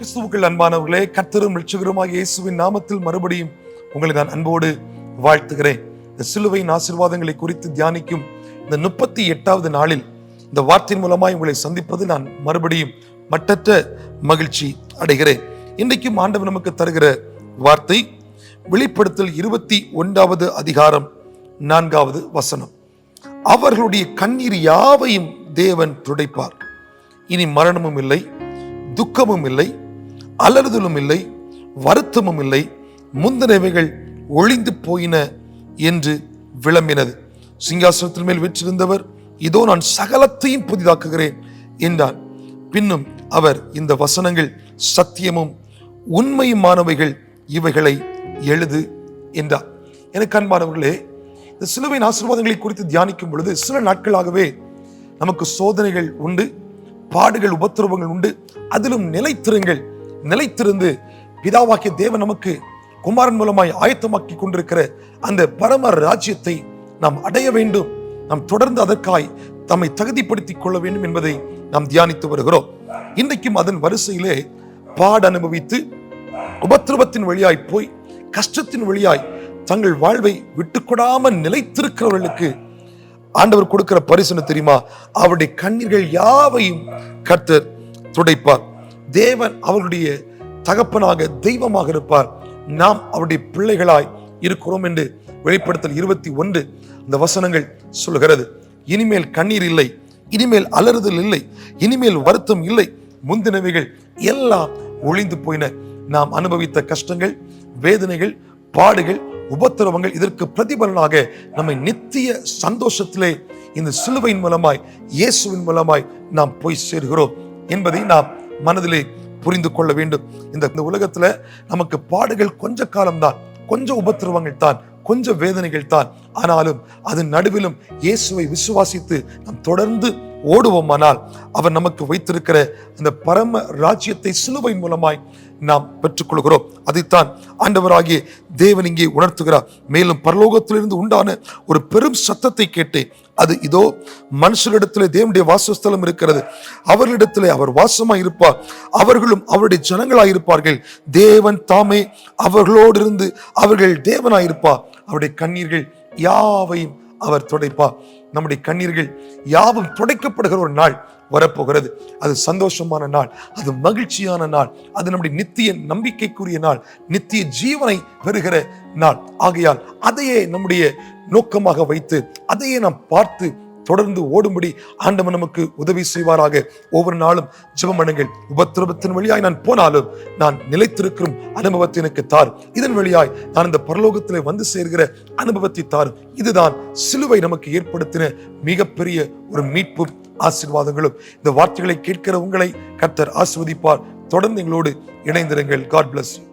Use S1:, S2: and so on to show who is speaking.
S1: கிறிஸ்துவுக்கள் அன்பானவர்களே கத்தரும் ரட்சகருமாகிய இயேசுவின் நாமத்தில் மறுபடியும் உங்களை நான் அன்போடு வாழ்த்துகிறேன். இந்த சிலுவையின் ஆசீர்வாதங்களை குறித்து தியானிக்கும் இந்த முப்பத்தி எட்டாவது நாளில் இந்த வார்த்தையின் மூலமாய் உங்களை சந்திப்பது நான் மறுபடியும் மட்டற்ற மகிழ்ச்சி அடைகிறேன். இன்றைக்கும் ஆண்டவர் நமக்கு தருகிற வார்த்தை வெளிப்படுத்தல் இருபத்தி ஒன்றாவது அதிகாரம் நான்காவது வசனம். அவர்களுடைய கண்ணீர் யாவையும் தேவன் துடைப்பார். இனி மரணமும் இல்லை துக்கமும் இல்லை அலறுதலும் இல்லை வருத்தமும் இல்லை முந்தினவைகள் ஒளிந்து போயின என்று விளம்பினது. சிங்காசனத்தின் மேல் வீற்றிருந்தவர் இதோ நான் சகலத்தையும் புதிதாக்குகிறேன் என்றார் பின்னும் அவர் இந்த வசனங்கள் சத்தியமும் உண்மையுமானவைகள் இவைகளை எழுது என்றார். எனக்கு அன்பானவர்களே இந்த சிலுவையின் ஆசீர்வாதங்களை குறித்து தியானிக்கும் பொழுது சில நாட்களாகவே நமக்கு சோதனைகள் உண்டு பாடுகள் உபத்திரவங்கள் உண்டு அதிலும் நிலைத்திருங்கள் நிலைத்திருந்து பிதாவாக்கிய தேவன் நமக்கு குமாரன் மூலமாய் ஆயத்தமாக்கி கொண்டிருக்கிற அந்த பரம ராஜ்யத்தை நாம் அடைய வேண்டும். நாம் தொடர்ந்து அதற்காய் தம்மை தகுதிப்படுத்திக் கொள்ள வேண்டும் என்பதை நாம் தியானித்து வருகிறோம். இன்றைக்கும் அதன் வரிசையிலே பாட அனுபவித்து உபத்திரவத்தின் வழியாய் போய் கஷ்டத்தின் வழியாய் தங்கள் வாழ்வை விட்டுக்கொடாமல் நிலைத்திருக்கிறவர்களுக்கு ஆண்டவர் கொடுக்கிற பரிசுன்னு தெரியுமா? அவருடைய கண்ணீர்கள் யாவையும் கர்த்தர் துடைப்பார். தேவன் அவருடைய தகப்பனாக தெய்வமாக இருப்பார். நாம் அவருடைய பிள்ளைகளாய் இருக்கிறோம் என்று வெளிப்படுத்தல் இருபத்தி ஒன்று இந்த வசனங்கள் சொல்கிறது இனிமேல் கண்ணீர் இல்லை இனிமேல் அலறுதல் இல்லை இனிமேல் வருத்தம் இல்லை முந்தினவைகள் எல்லாம் ஒளிந்து போயின. நாம் அனுபவித்த கஷ்டங்கள் வேதனைகள் பாடுகள் உபத்திரவங்கள் இதற்கு பிரதிபலனாக நம்மை நித்திய சந்தோஷத்திலே இந்த சிலுவையின் மூலமாய் இயேசுவின் மூலமாய் நாம் போய் சேர்கிறோம். என்பதை நாம் மனதிலே புரிந்து கொள்ள வேண்டும். இந்த இந்த உலகத்துல நமக்கு பாடுகள் கொஞ்ச காலம்தான். கொஞ்சம் உபத்திரவங்கள் தான் கொஞ்சம் வேதனைகள் தான் ஆனாலும் அதன் நடுவிலும் இயேசுவை விசுவாசித்து நாம் தொடர்ந்து ஓடுவோமானால் அவர் நமக்கு வைத்திருக்கிற அந்த பரம ராஜ்யத்தை சிலுவையின் மூலமாய் நாம் பெற்றுக்கொள்கிறோம். அதைத்தான் ஆண்டவராகிய தேவன் இங்கே உணர்த்துகிறார். மேலும் பரலோகத்திலிருந்து உண்டான ஒரு பெரும் சத்தத்தை கேட்டு அது இதோ மனுஷரிடத்திலே தேவனுடைய வாசஸ்தலம் இருக்கிறது. அவர்களிடத்தில் அவர் வாசமாக இருப்பார் அவர்களும் அவருடைய ஜனங்களாக இருப்பார்கள் தேவன் தாமே அவர்களோடு இருந்து அவர்கள் தேவனாயிருப்பார். அவருடைய கண்ணீர்கள் யாவையும் அவர் துடைப்பார் நம்முடைய கண்ணீர்கள் யாவும் துடைக்கப்படுகிற ஒரு நாள் வரப்போகிறது. அது சந்தோஷமான நாள் அது மகிழ்ச்சியான நாள் அது நம்முடைய நித்திய நம்பிக்கைக்குரிய நாள் நித்திய ஜீவனை பெறுகிற நாள். ஆகையால் அதையே நம்முடைய நோக்கமாக வைத்து அதையே நாம் பார்த்து தொடர்ந்து ஓடும்படி ஆண்டவன் நமக்கு உதவி செய்வாராக. ஒவ்வொரு நாளும் ஜெபம் பண்ணுங்கள் உபத்திரவத்தின் வழியாய் நான் போனாலும் நான் நிலைத்திருக்கும் அனுபவத்தை எனக்கு தார். இதன் வழியாய் நான் இந்த பரலோகத்தில் வந்து சேர்கிற அனுபவத்தை தார். இதுதான் சிலுவை நமக்கு ஏற்படுத்தின மிகப்பெரிய ஒரு மீட்பு ஆசீர்வாதங்களும். இந்த வார்த்தைகளை கேட்கிற உங்களை கர்த்தர் ஆஸ்வதிப்பார் தொடர்ந்து எங்களோடு இணைந்திருங்கள். God bless you